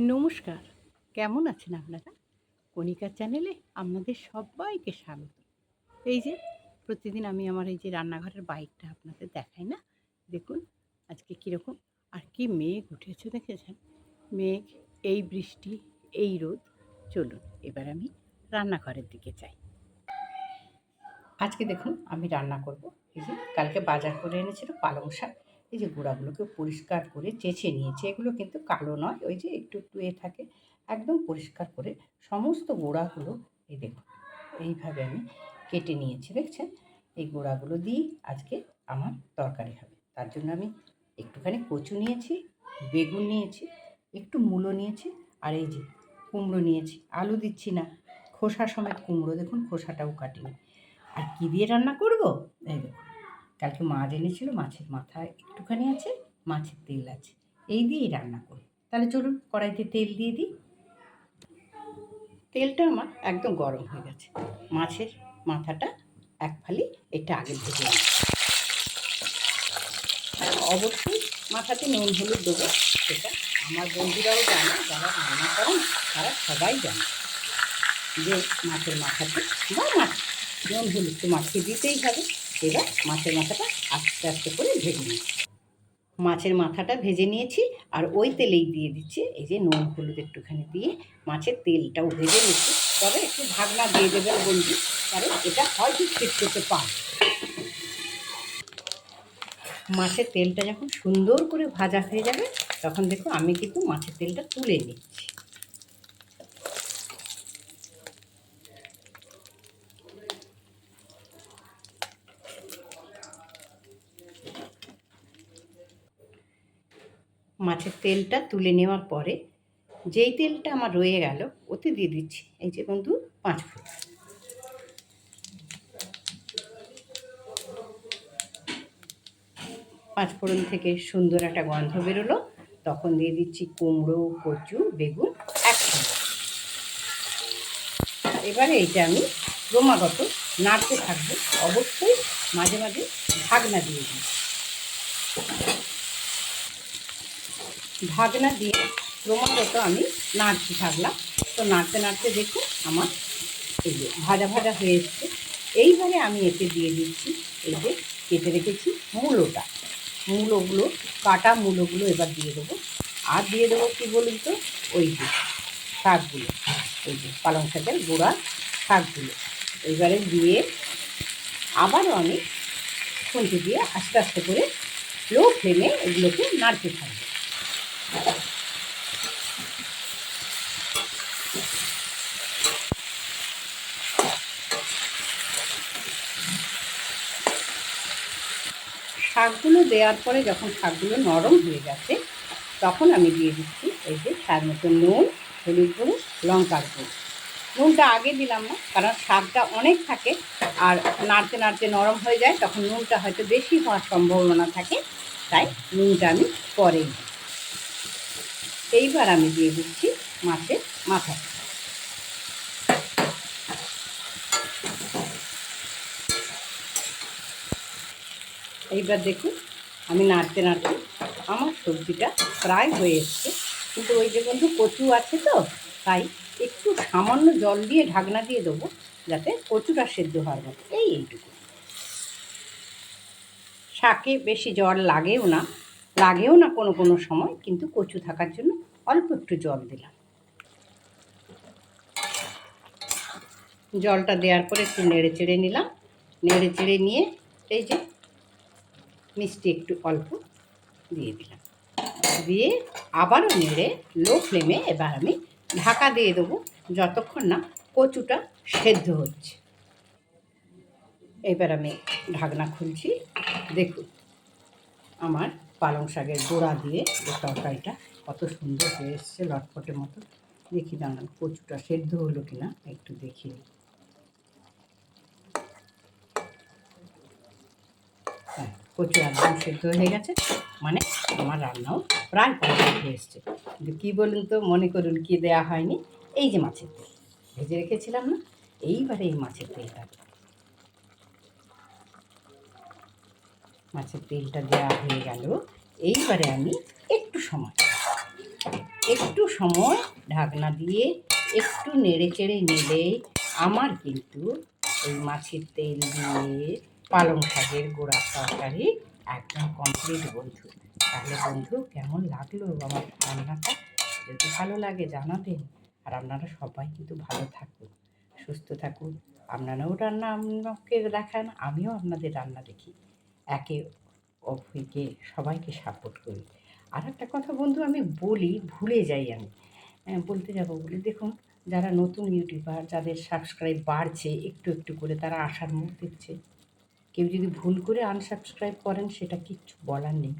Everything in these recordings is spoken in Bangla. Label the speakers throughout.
Speaker 1: নমস্কার। কেমন আছেন আপনারা? কণিকা চ্যানেলে আপনাদের সবাইকে স্বাগত। এই যে, প্রতিদিন আমি আমার এই যে রান্নাঘরের বাইকটা আপনাদের দেখাই না? দেখুন, আজকে কীরকম আর কি মেঘ উঠেছে দেখেছেন? মেঘ, এই বৃষ্টি, এই রোদ। চলুন, এবার আমি রান্নাঘরের দিকে যাই। আজকে দেখুন, আমি রান্না করব। এই যে, কালকে বাজার করে এনেছিল পালং শাক। এই যে গোড়াগুলোকে পরিষ্কার করে চেঁচে নিয়েছে, এগুলো কিন্তু কালো নয়, ওই যে একটু একটু এ থাকে, একদম পরিষ্কার করে সমস্ত গোড়াগুলো, এই দেখুন, এইভাবে আমি কেটে নিয়েছি, দেখছেন? এই গোড়াগুলো দিয়েই আজকে আমার তরকারি হবে। তার জন্য আমি একটুখানি কচু নিয়েছি, বেগুন নিয়েছি, একটু মূলো নিয়েছি, আর এই যে কুমড়ো নিয়েছি। আলু দিচ্ছি না, খোসা সমেত কুমড়ো, দেখুন খোসাটাও কাটিনি। আর কী দিয়ে রান্না করব? এই দেখুন। কালকে মাছ এনেছিল মাছের মাথা একটুখানি আছে, মাছের তেল আছে। এই দিয়েই রান্না করি। তাহলে চলুন, কড়াইতে তেল দিয়ে দিই। তেলটা আমার একদম গরম হয়ে গেছে। মাছের মাথাটা এক ফালি এটা আগে ভেজে অবশ্যই মাথাতে নুন, হলুদ দেবো, সেটা আমার বন্ধুরাও জানে, যারা রান্না করেন, তারা সবাই জানে যে মাছের মাথাতে বা মাছ, নুন, হলুদ তো মাছকে দিতেই হবে। এবার মাছের মাথাটা আস্তে আস্তে করে ভেজে নিচ্ছি মাছের মাথাটা ভেজে নিয়েছি আর ওই তেলেই দিয়ে দিচ্ছি। এই যে নুন, হলুদ একটুখানি দিয়ে মাছের তেলটাও ভেজে নিচ্ছি। তবে একটু ঢাকনা দিয়ে দেবেন বন্ধু, কারণ এটা হয়তো ছিটকেতে পারে মাছের তেলটা যখন সুন্দর করে ভাজা হয়ে যাবে, তখন দেখো আমি কিন্তু মাছের তেলটা তুলে নিচ্ছি। মাছের তেলটা তুলে নেওয়ার পরে যেই তেলটা আমার রয়ে গেল, ওতে দিয়ে দিচ্ছি। এই যে বন্ধু, পাঁচ ফুট পাঁচ ফোড়ন থেকে সুন্দর একটা গন্ধ বেরোলো। তখন দিয়ে দিচ্ছি কুমড়ো, কচু, বেগুন একসঙ্গে। এবারে এইটা আমি ক্রমাগত নাড়তে থাকব, অবশ্যই মাঝে মাঝে ঢাকনা দিয়ে দিই ঢাকনা দিয়ে ক্রমাগত আমি নাড়তে থাকলাম তো নাড়তে নাড়তে দেখুন আমার এই যে ভাজা ভাজা হয়ে এসছে। এইবারে আমি এতে দিয়ে দিচ্ছি এই যে কেটে রেখেছি মূলোটা। মূলোগুলো, কাটা মূলোগুলো এবার দিয়ে দেবো। আর দিয়ে দেবো কী বলুন তো? ওই যে শাকগুলো। ওই যে পালং শাকের গোড়া শাকগুলো। এবারে দিয়ে আবারও আমি খুঁটি দিয়ে আস্তে আস্তে করে লো ফ্লেমে এগুলোকে নাড়তে থাকব। শাকগুলো দেওয়ার পরে যখন শাকগুলো নরম হয়ে গেছে, তখন আমি দিয়ে দিচ্ছি এই যে স্বাদ মতো নুন, হলুদ গুঁড়ো, লঙ্কার গুঁড়ো। নুনটা আগে দিলাম না, কারণ শাকটা অনেক থাকে আর নাড়তে নাড়তে নরম হয়ে যায়, তখন নুনটা হয়তো বেশি হওয়ার সম্ভাবনা থাকে, তাই নুনটা আমি পরে দিই এইবার আমি দিয়ে দিচ্ছি মাছের মাথা। এইবার দেখুন, আমি নাড়তে নাড়তে আমার সবজিটা প্রায় হয়ে এসছে। কিন্তু ওই যে বন্ধু কচু আছে তো, তাই একটু সামান্য জল দিয়ে ঢাকনা দিয়ে দেবো, যাতে কচুটা সেদ্ধ হওয়ার মতো। এই এইটুকু। শাকে বেশি জল লাগেও না লাগেও না কোনো কোনো সময়, কিন্তু কচু থাকার জন্য অল্প একটু জল দিলাম। জলটা দেওয়ার পরে একটু নেড়ে চেড়ে নিলাম। নেড়ে চেড়ে নিয়ে এই যে মিষ্টি একটু অল্প দিয়ে দিলাম। দিয়ে আবারও নেড়ে লো ফ্লেমে এবার আমি ঢাকা দিয়ে দেবো যতক্ষণ না কচুটা সেদ্ধ হচ্ছে। এবার আমি ঢাকনা খুলছি। দেখুন, আমার পালং শাকের গোড়া দিয়ে এই তরকারিটা কত সুন্দর হয়ে এসছে লটফটের মতো। দেখি দাঁড়ান, কচুটা সেদ্ধ হলো কিনা একটু দেখি। হ্যাঁ কচু একদম সেদ্ধ হয়ে গেছে মানে আমার রান্নাও প্রায় কমপ্লিট হয়ে এসছে। কিন্তু কী বলুন তো, মনে করুন কি দেয়া হয়নি। এই যে মাছের তেল, ভেজে রেখেছিলাম না, এইবারে এই মাছের তেলটা। মাছের তেলটা দেওয়া হয়ে গেল। এইবারে আমি একটু সময় একটু সময় ঢাকনা দিয়ে একটু নেড়ে চেড়ে নিলেই আমার কিন্তু ওই মাছের তেল দিয়ে পালং শাকের গোড়া তরকারি একদম কমপ্লিট বন্ধু। তাহলে বন্ধু, কেমন লাগল আমার রান্নাটা? যদি ভালো লাগে জানাবেন। আর আপনারা সবাই কিন্তু ভালো থাকুন, সুস্থ থাকুন। আপনারাও রান্না আমাকে দেখান, আমিও আপনাদের রান্না দেখি। একে অপরকে সবাইকে সাপোর্ট করি। আর একটা কথা বন্ধু আমি বলি ভুলে যাই আমি। হ্যাঁ, বলতে যাব বলে দেখুন যারা নতুন ইউটিউবার যাদের সাবস্ক্রাইব বাড়ছে একটু একটু করে তারা আশার মুখ দেখছে। কেউ যদি ভুল করে আনসাবস্ক্রাইব করেন সেটা কিচ্ছু বলার নেই।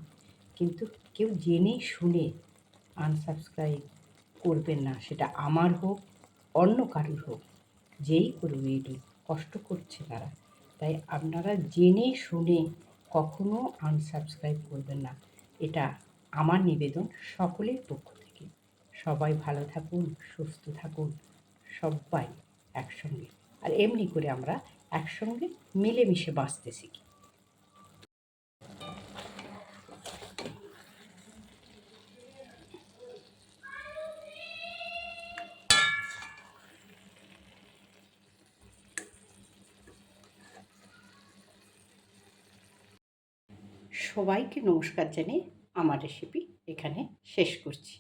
Speaker 1: কিন্তু কেউ জেনে শুনে আনসাবস্ক্রাইব করবেন না সেটা আমার হোক অন্য কারুর হোক। যেই করুক ইউটিউব কষ্ট করছে তারা। তাই আপনারা জেনে শুনে কখনো আনসাবস্ক্রাইব করবেন না। এটা আমার নিবেদন সকলের পক্ষ থেকে। সবাই ভালো থাকুন, সুস্থ থাকুন, সবাই একসঙ্গে। আর এমনি করে আমরা একসঙ্গে মিলেমিশে বাঁচতে শিখি। সবাইকে নমস্কার জানিয়ে আমার রেসিপি এখানে শেষ করছি।